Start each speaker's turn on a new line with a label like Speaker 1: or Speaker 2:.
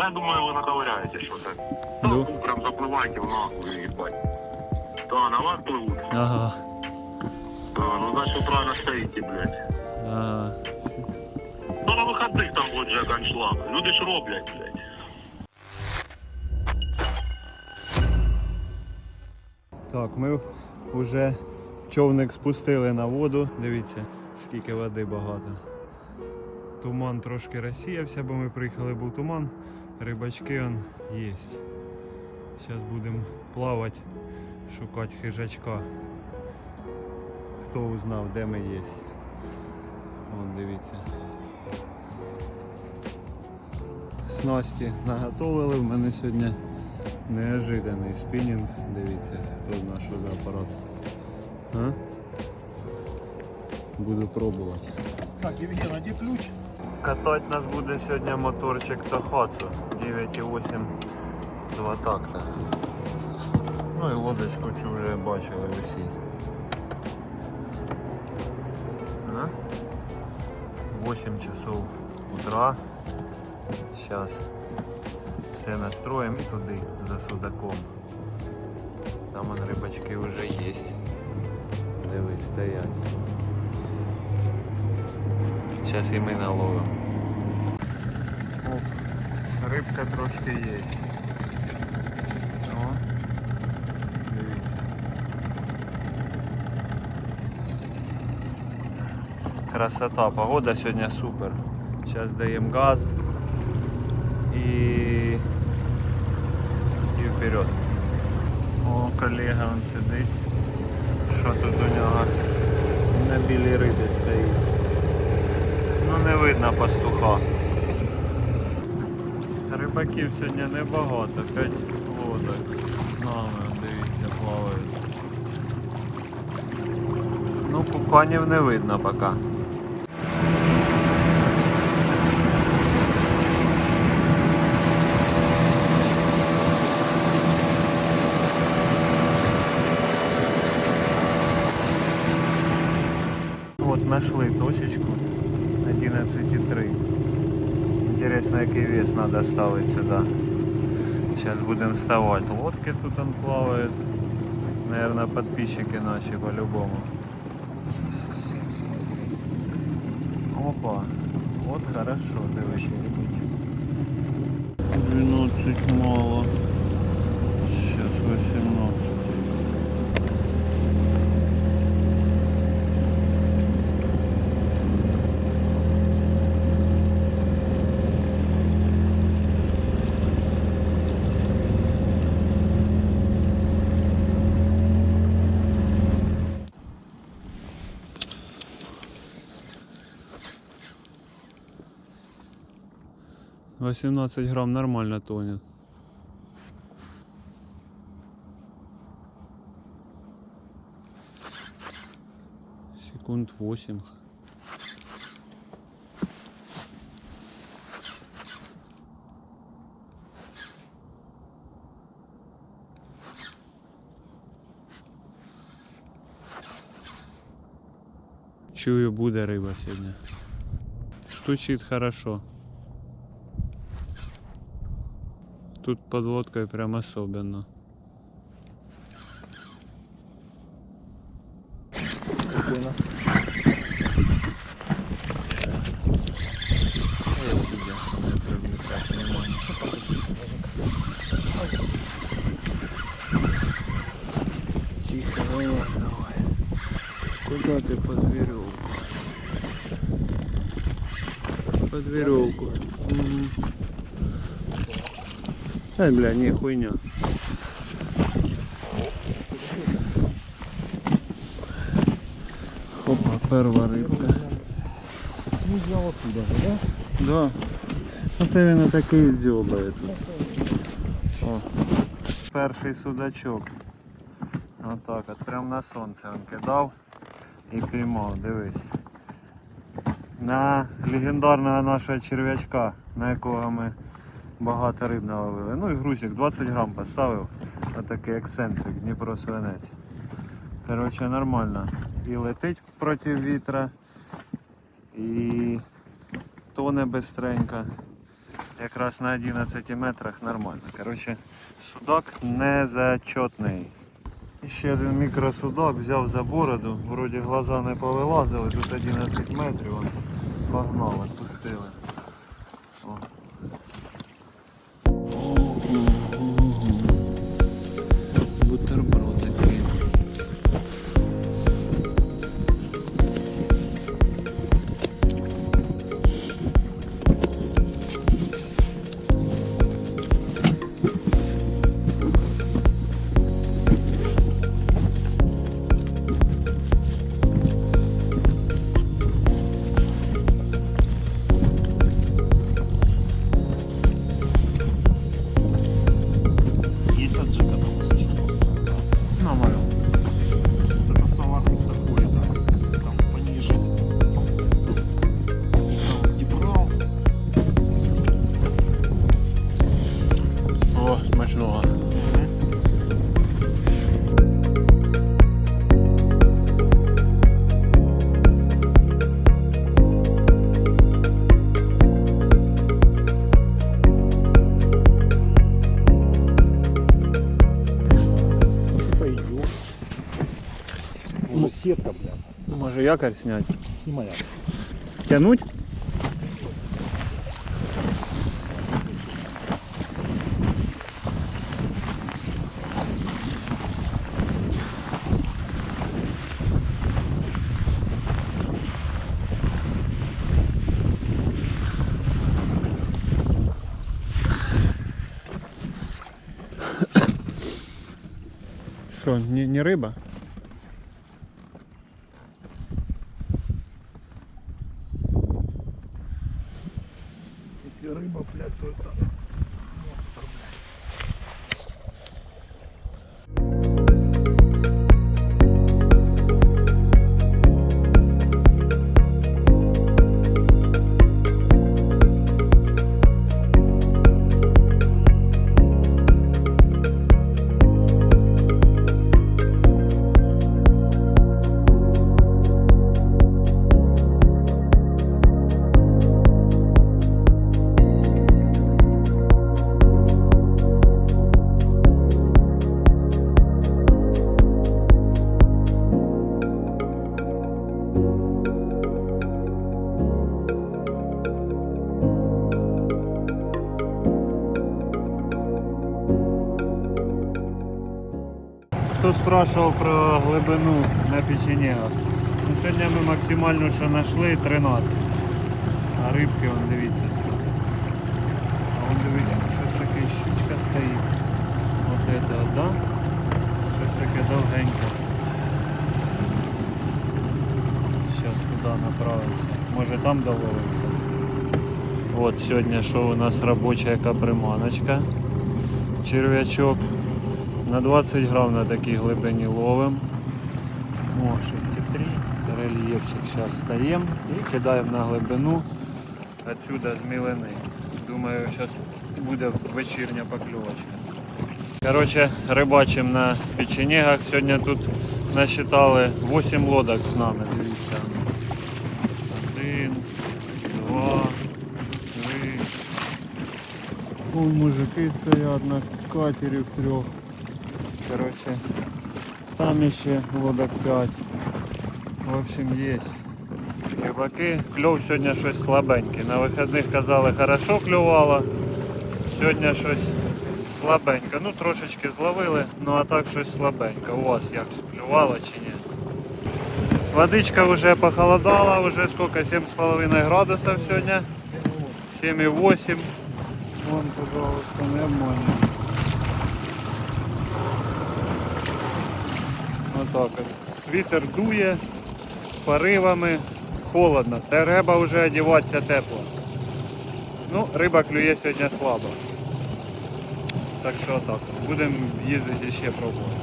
Speaker 1: Та я думаю, ви наковыряєте що так.
Speaker 2: Ну.
Speaker 1: Ну, прям запливайте в нахуй, їбать. Та, на вас пливуть.
Speaker 2: Ага.
Speaker 1: Та, ну значить правильно стоїте, блядь.
Speaker 2: Ага.
Speaker 1: Ну на виходних там буде вже аншлаг. Люди ж роблять, блядь.
Speaker 2: Так, ми вже човник спустили на воду. Дивіться, скільки води багато. Туман трошки розсіявся, бо ми приїхали, був туман. Рибачки он є. Зараз будемо плавати, шукати хижачка. Хто узнав, де ми є. Вон дивіться. Снасті наготовили. В мене сьогодні неожиданний спінінг. Дивіться, хто знає, що за апарат. А? Буду пробувати.
Speaker 3: Так, Євген, а де ключ?
Speaker 2: Катати нас буде сьогодні моторчик Тохацу 9,8 два такта. Ну і лодочку цю вже бачили усі. А? 8 часов утра. Зараз все настроїмо і туди за судаком. Там он рибачки вже є. Дивись, стоять. Зараз і ми наловимо. О, рибка трошки є. О. Красота, погода сьогодні супер. Зараз даємо газ і, і вперед. О, колега он сидить. Що тут у нього? На білій рибі стоїть. Ну не видно пастуха. Рибаків сьогодні небагато, 5 лодок. З нами, дивіться, плавають. Ну, куканів не видно поки. Вот нашли точечку 11,3. Интересно, який вес надо ставить сюда. Сейчас будем вставать. Лодки тут он плавает. Наверное, подписчики наши по-любому. Опа. Вот хорошо, дивись. 12 мало. Сейчас 18. Восемнадцать грамм нормально тонет. Секунд восемь. Чую, буде риба сьогодні. Стучить хорошо. Тут под лодкой прям особенно. Тихо, давай. Куда ты под веревку? Под веревку. Мгм. Ай, бля, не хуйня. Опа, перва рибка.
Speaker 3: Ну, взял оттуда, да?
Speaker 2: Да. Оце він такий дзьобає тут. О. Перший судачок. Отак от, прям на сонце він кидав і піймав, дивись. На легендарного нашого черв'ячка, на якого ми багато риб наловили. Ну і грузик 20 грам поставив. Отакий ексцентрик, Дніпро свинець. Коротше, нормально. І летить проти вітра, і тоне бистренько. якраз на 11 метрах нормально. Коротше, судак незачетний. І ще один мікросудак взяв за бороду, вроді глаза не повилазили, тут 11 метрів, он погнав, відпустили. Смачного.
Speaker 3: Сетка, бля.
Speaker 2: Може якорь зняти?
Speaker 3: Снимай.
Speaker 2: Тянуть? Що, не, не риба?
Speaker 3: Если рыба, блядь, то это
Speaker 2: спрашивав про глибину на печенегах? Ну, сьогодні ми максимально що знайшли 13. А рибки, вон дивіться скільки. А вон дивіться, щось таке щучка стоїть. От це, от, да? Щось таке довгеньке. Зараз туди направимося. Може там доловимося. От сьогодні що у нас робоча яка приманочка. Черв'ячок. На 20 грам на такій глибині ловим. О, 6,3. Рельєфчик зараз стаємо і кидаємо на глибину отсюда з мілини. Думаю, зараз буде вечірня покльовочка. Коротше, рибачимо на печенегах. Сьогодні тут насчитали 8 лодок з нами. Дивіться. Один, два, три. Ой, мужики стоять на катері в трьох. Короче, там еще лодок 5. В общем, есть. Рибаки, кльов сьогодні щось слабенький. На вихідних казали хорошо клювало. Сьогодні щось слабенько. Ну трошечки зловили, ну а так щось слабенько. У вас як клювало чи ні? Водичка вже похолодала, вже сколько? 7,5 градусів сьогодні. 7,8. Вон, пожалуйста. Отак от. Вітер дує поривами, холодно. Треба вже одягатися тепло. Ну, риба клює сьогодні слабо. Так що так. Будемо їздити ще пробувати.